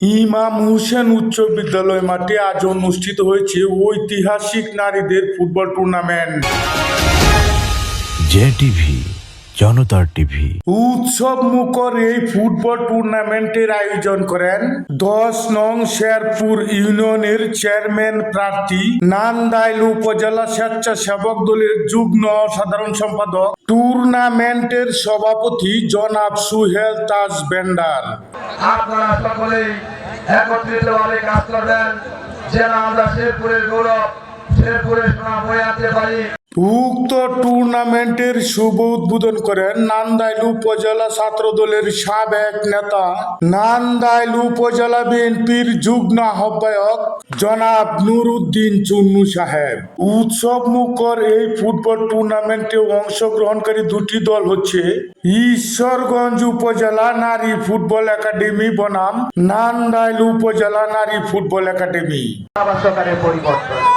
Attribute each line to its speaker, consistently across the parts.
Speaker 1: ইমাম হুসেন উচ্চ বিদ্যালয় মাঠে আজ অনুষ্ঠিত হয়েছে ঐতিহাসিক নারীদের ফুটবল টুর্নামেন্ট।
Speaker 2: জে টিভি জনতার টিভি।
Speaker 1: উৎসব মুখর এই ফুটবল টুর্নামেন্টের আয়োজন করেন দশ নং শেরপুর ইউনিয়নের চেয়ারম্যান প্রার্থী নান্দাইল উপজেলা স্বেচ্ছাসেবক দলের যুগ্ম সাধারণ সম্পাদক। টুর্নামেন্টের সভাপতি জনাব সুহেল তাজ বেন্ডার
Speaker 3: আপনারা সকলেই একত্রিতভাবে কাজ করবেন। যেন আমরা শেরপুরের গৌরব শেরপুরের সুনাম হয়ে আনতে পারি।
Speaker 1: উক্ত টুর্নামেন্টের শুভ উদ্বোধন করেন নান্দাইল উপজেলা ছাত্র দলের সাবেক নেতা, নান্দাইল উপজেলা বিএনপির যুগ্ম আহ্বায়ক জনাব নুরুদ্দিন চুন্নু সাহেব। উৎসব মুখর এই ফুটবল টুর্নামেন্টে অংশগ্রহণকারী দুটি দল হচ্ছে ঈশ্বরগঞ্জ উপজেলা নারী ফুটবল একাডেমি বনাম, নান্দাইল উপজেলা নারী ফুটবল একাডেমি।
Speaker 3: পরিবর্তন।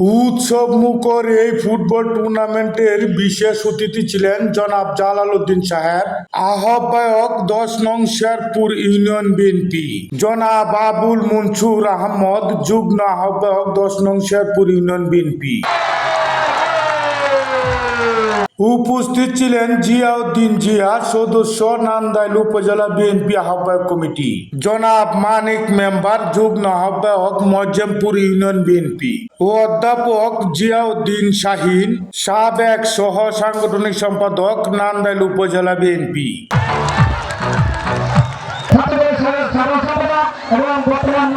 Speaker 1: উৎসব মুখর এই ফুটবল টুর্নামেন্টের বিশেষ অতিথি ছিলেন জনাব জালাল উদ্দিন সাহেব, আহ্বায়ক দশ নং শেরপুর ইউনিয়ন বিএনপি। জনাব আবুল মনসুর আহমদ, যুগ্ম আহ্বায়ক দশ নং শেরপুর ইউনিয়ন বিএনপি। উপস্থিত ছিলেন জিয়াউদ্দিন জিয়া, সদস্য নান্দাইল উপজেলা বিএনপি আহ্বায়ক কমিটি। জনাব মানিক মেম্বার, যুগ্ম আহ্বায়ক মজ্জমপুর ইউনিয়ন বিএনপি। ও অধ্যাপক জিয়াউদ্দিন শাহিন, সাবেক সহ সাংগঠনিক সম্পাদক নান্দাইল উপজেলা বিএনপি।
Speaker 3: এবং বর্তমান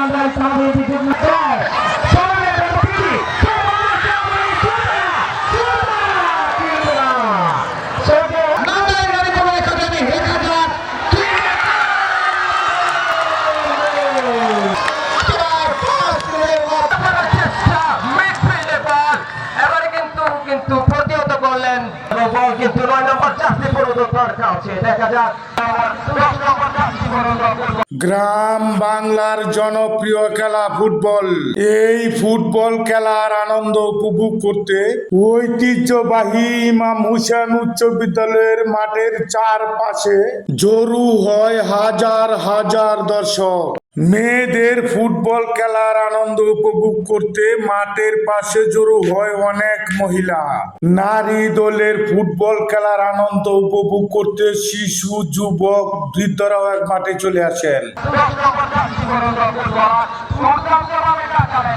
Speaker 1: গ্রাম বাংলার জনপ্রিয় খেলা ফুটবল। এই ফুটবল খেলার আনন্দ উপভোগ করতে ঐতিহ্যবাহী ইমাম হুসেন উচ্চ বিদ্যালয়ের মাঠের চারপাশে জরু হয় হাজার হাজার দর্শক। মেয়েদের ফুটবল খেলার আনন্দ উপভোগ করতে মাঠের পাশে জড়ো হয় অনেক মহিলা। নারী দলের ফুটবল খেলার আনন্দ উপভোগ করতে শিশু, যুবক, বৃদ্ধরাও এক মাঠে চলে আসেন
Speaker 4: দশ নম্বর চাষটি পরিবর্তন করা দুর্দান্তভাবে কাটাবে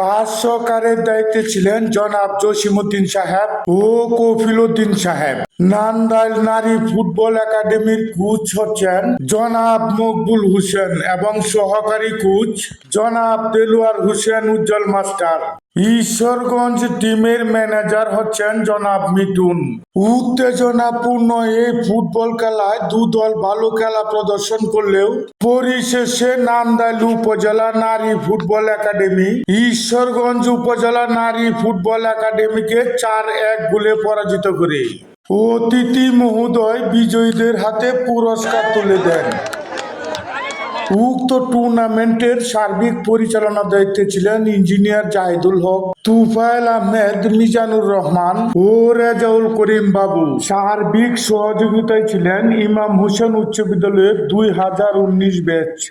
Speaker 1: ভাষ্যকারের দায়িত্বে ছিলেন জনাব জসিমুদ্দিন সাহেব ও কফিলুদ্দিন সাহেব। নান্দাইল নারী ফুটবল একাডেমির কোচ হচ্ছেন জনাব মকবুল হোসেন এবং সহকারী কোচ জনাব দেলুয়ার হোসেন উজ্জ্বল মাস্টার। ঈশ্বরগঞ্জ টিমের ম্যানেজার হচ্ছেন জনাব মিটুন উত্তেজনাপূর্ণ এই ফুটবল খেলায় দু দল ভালো খেলা প্রদর্শন করলেও পরিশেষে নান্দাইল উপজেলা নারী ফুটবল একাডেমি, ঈশ্বরগঞ্জ উপজেলা নারী ফুটবল একাডেমিকে চার এক গোলে পরাজিত করে। অতিথি মহোদয় বিজয়ীদের হাতে পুরস্কার তুলে দেন। উক্ত টুর্নামেন্টের সার্বিক পরিচালনা দায়িত্বে ছিলেন ইঞ্জিনিয়ার জাহিদুল হক তুফাইল আহমেদ, মিজানুর রহমান ও রেজাউল করিম বাবু। সার্বিক সহযোগিতায় ছিলেন ইমাম হোসেন উচ্চ বিদ্যালয়ের দুই হাজার উনিশ ব্যাচ।